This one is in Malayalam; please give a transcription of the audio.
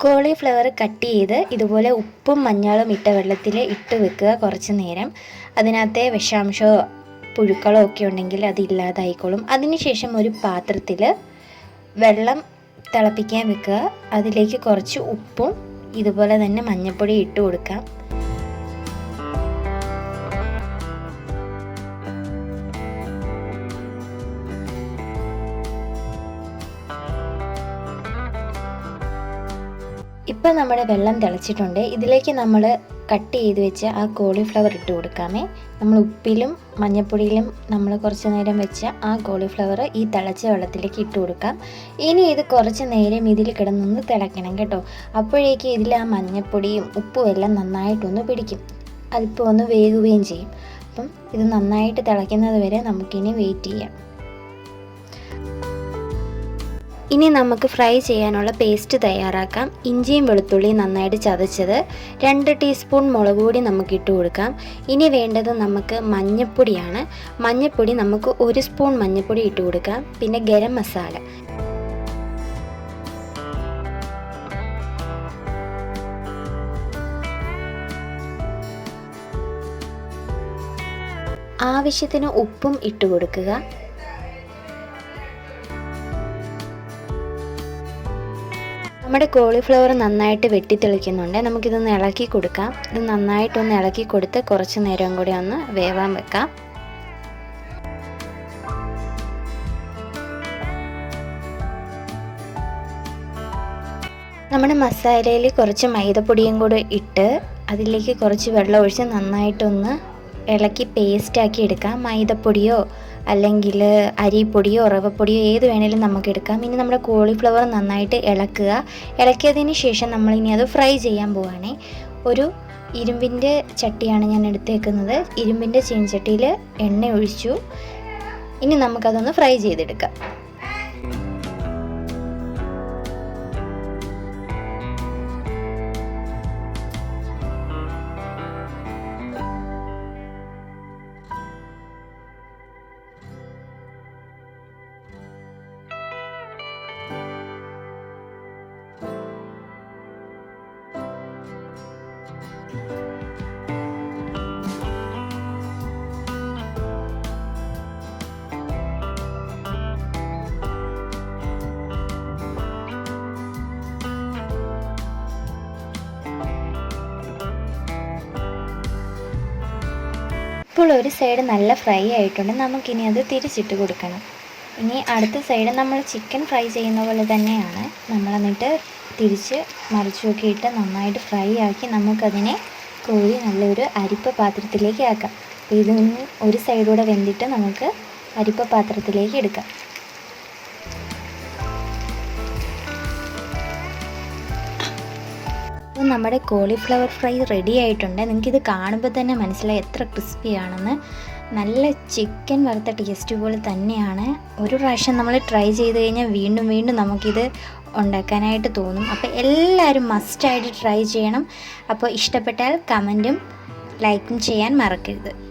കോളിഫ്ലവർ കട്ട് ചെയ്ത് ഇതുപോലെ ഉപ്പും മഞ്ഞളും ഇട്ട വെള്ളത്തിൽ ഇട്ട് വെക്കുക കുറച്ച് നേരം. അതിനകത്തെ വിഷാംശമോ പുഴുക്കളോ ഒക്കെ ഉണ്ടെങ്കിൽ അത് ഇല്ലാതായിക്കോളും. അതിനുശേഷം ഒരു പാത്രത്തിൽ വെള്ളം തിളപ്പിക്കാൻ വെക്കുക. അതിലേക്ക് കുറച്ച് ഉപ്പും ഇതുപോലെ തന്നെ മഞ്ഞൾപ്പൊടി ഇട്ട് കൊടുക്കാം. ഇപ്പം നമ്മുടെ വെള്ളം തിളച്ചിട്ടുണ്ട്. ഇതിലേക്ക് നമ്മൾ കട്ട് ചെയ്ത് വെച്ച ആ കോളിഫ്ലവർ ഇട്ട് കൊടുക്കാമേ. നമ്മൾ ഉപ്പിലും മഞ്ഞൾപ്പൊടിയിലും നമ്മൾ കുറച്ച് നേരം വെച്ച ആ കോളിഫ്ലവർ ഈ തിളച്ച വെള്ളത്തിലേക്ക് ഇട്ട് കൊടുക്കാം. ഇനി ഇത് കുറച്ച് നേരം ഇതിൽ കിടന്നൊന്ന് തിളയ്ക്കണം കേട്ടോ. അപ്പോഴേക്ക് ഇതിൽ ആ മഞ്ഞൾപ്പൊടിയും ഉപ്പും എല്ലാം നന്നായിട്ടൊന്ന് പിടിക്കും. അല്പം ഒന്ന് വേകുകയും ചെയ്യും. അപ്പം ഇത് നന്നായിട്ട് തിളയ്ക്കുന്നത് വരെ നമുക്കിനി വെയിറ്റ് ചെയ്യാം. ഇനി നമുക്ക് ഫ്രൈ ചെയ്യാനുള്ള പേസ്റ്റ് തയ്യാറാക്കാം. ഇഞ്ചിയും വെളുത്തുള്ളിയും നന്നായിട്ട് ചതച്ചത് രണ്ട് ടീസ്പൂൺ മുളക് പൊടി നമുക്ക് ഇട്ട് കൊടുക്കാം. ഇനി വേണ്ടത് നമുക്ക് മഞ്ഞൾപ്പൊടിയാണ് മഞ്ഞൾപ്പൊടി നമുക്ക് ഒരു സ്പൂൺ മഞ്ഞൾപ്പൊടി ഇട്ട് കൊടുക്കാം. പിന്നെ ഗരം മസാല. ആവശ്യത്തിന് ഉപ്പും ഇട്ട് കൊടുക്കുക. നമ്മുടെ കോളിഫ്ലവർ നന്നായിട്ട് വെട്ടിത്തെളിക്കുന്നുണ്ട് നമുക്കിതൊന്ന് ഇളക്കി കൊടുക്കാം. ഇത് നന്നായിട്ടൊന്ന് ഇളക്കി കൊടുത്ത് കുറച്ച് നേരം കൂടി ഒന്ന് വേവാൻ വെക്കാം. നമ്മുടെ മസാലയിൽ കുറച്ച് മൈദപ്പൊടിയും കൂടെ ഇട്ട് അതിലേക്ക് കുറച്ച് വെള്ളം ഒഴിച്ച് നന്നായിട്ടൊന്ന് ഇളക്കി പേസ്റ്റാക്കി എടുക്കാം. മൈദപ്പൊടിയോ അല്ലെങ്കിൽ അരിപ്പൊടിയോ റവപ്പൊടിയോ ഏത് വേണേലും നമുക്ക് എടുക്കാം. ഇനി നമ്മുടെ കോളിഫ്ലവർ നന്നായിട്ട് ഇളക്കുക. ഇളക്കിയതിന് ശേഷം നമ്മളിനി അത് ഫ്രൈ ചെയ്യാൻ പോവുകയാണേ ഒരു ഇരുമ്പിന്റെ ചട്ടിയാണ് ഞാൻ എടുത്തേക്കുന്നത്. ഇരുമ്പിന്റെ ചീൻചട്ടിയിൽ എണ്ണ ഒഴിച്ചു. ഇനി നമുക്കതൊന്ന് ഫ്രൈ ചെയ്തെടുക്കാം. ഇപ്പോൾ ഒരു സൈഡ് നല്ല ഫ്രൈ ആയിട്ടുണ്ട്. നമുക്കിനി അത് തിരിച്ചിട്ട് കൊടുക്കണം. ഇനി അടുത്ത സൈഡ് നമ്മൾ ചിക്കൻ ഫ്രൈ ചെയ്യുന്ന പോലെ തന്നെയാണ്. നമ്മൾ എന്നിട്ട് തിരിച്ച് മറിച്ച് നോക്കിയിട്ട് നന്നായിട്ട് ഫ്രൈ ആക്കി നമുക്കതിനെ കോരി നല്ലൊരു അരിപ്പ പാത്രത്തിലേക്ക് ആക്കാം. ഇതൊന്ന് ഒരു സൈഡൂടെ വെന്തിട്ട് നമുക്ക് അരിപ്പ പാത്രത്തിലേക്ക് എടുക്കാം. അപ്പോൾ നമ്മുടെ കോളിഫ്ലവർ ഫ്രൈ റെഡി ആയിട്ടുണ്ട്. നിങ്ങൾക്കിത് കാണുമ്പോൾ തന്നെ മനസ്സിലായി എത്ര ക്രിസ്പി ആണെന്ന്. നല്ല ചിക്കൻ വറുത്ത ടേസ്റ്റ് പോലെ തന്നെയാണ്. ഒരു പ്രാവശ്യം നമ്മൾ ട്രൈ ചെയ്ത് കഴിഞ്ഞാൽ വീണ്ടും വീണ്ടും നമുക്കിത് ഉണ്ടാക്കാനായിട്ട് തോന്നും. അപ്പോൾ എല്ലാവരും മസ്റ്റായിട്ട് ട്രൈ ചെയ്യണം. അപ്പോൾ ഇഷ്ടപ്പെട്ടാൽ കമന്റും ലൈക്കും ചെയ്യാൻ മറക്കരുത്.